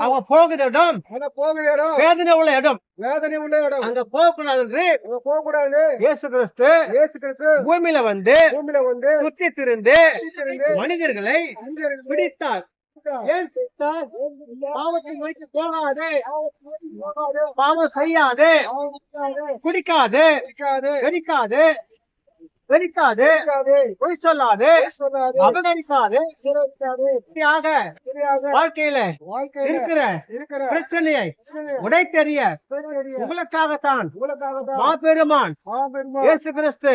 அவன் போகிற இடம் அங்க போகிற இடம் வேதனை உள்ள இடம். வேதனை உள்ள இடம். அங்க போகக்கூடாது என்று அங்க போக கூடாது இயேசு கிறிஸ்து இயேசு கிறிஸ்து பூமியில வந்து பூமியில வந்து சுற்றி திரிந்து மனிதர்களை பிடித்தார். ஏன் பிடித்தார்? பாவத்தை நோக்கி போகாதே. பாவம் செய்யாதே. குடிக்காதே. வெடிக்காதே வெடிக்காதே பொய் சொல்லாதே. அபகரிக்காதே வாழ்க்கையில இருக்கிற பிரச்சனையை உடைத்தெறிய பிரச்சனையை உங்களுக்காகத்தான் மாபெருமான் மாபெருமான் இயேசு கிறிஸ்து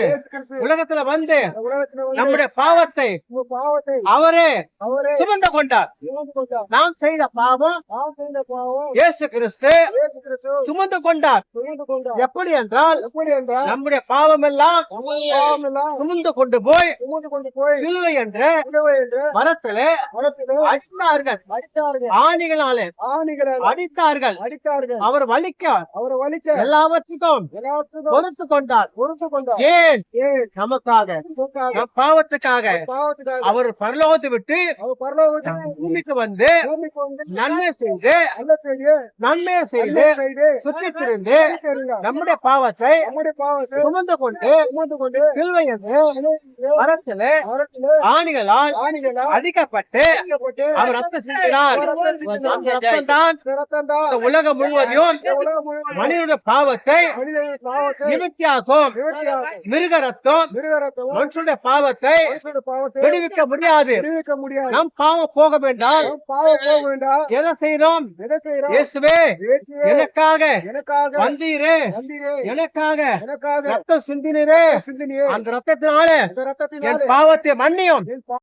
உலகத்துல வந்து நம்முடைய பாவத்தை அவரே அவரே சுமந்து கொண்டார். நாம் செய்த பாவம் நாம் செய்த பாவம் இயேசு கிறிஸ்து சுமந்து கொண்டார். எப்படி என்றால் நம்முடைய பாவம் எல்லாம் சுமந்து கொண்டு போய் சுமந்து கொண்டு போய் சிலுவை என்ற மரத்திலே அடித்தார்கள். ஆணிகளாலே ஆணிகளால் அடித்தார்கள். அடித்தார்கள். அவர் வலிக்க அவரை வலிக்க எல்லாவற்றுக்கும் பொறுத்து கொண்டார். பொறுத்து கொண்டார். ஏன்? நமக்காக. நமக்காக, நம் பாவத்துக்காக. பாவத்துக்காக. அவர் பரலோகத்தை விட்டு பூமிக்கு வந்து நன்மை செய்து நன்மை செய்து சுற்றி திரிந்து. நம்முடைய பாவத்தை நம்முடைய பாவத்தை சுமந்து கொண்டு சுமந்து கொண்டு மரத்திலே ஆணிகளால் அடிக்கப்பட்டு அவர் ரத்தம் சிந்தினார். சிந்தினார். உலகம் முழுவதையும் மனிதனுடைய பாவத்தை நிவர்த்தியாக்கும். மிருக ரத்தம் மனுஷனுடைய பாவத்தை விடுவிக்க முடியாது. நம் பாவம் போக வேண்டாம். எதை இயேசுவே இயேசுவே, எனக்காக எனக்காக வந்தீரே. எனக்காக எனக்காக ரத்தம் சிந்தினீரே. சிந்தினியே அந்த ரத்தத்தினால பாவத்தை மன்னியும்.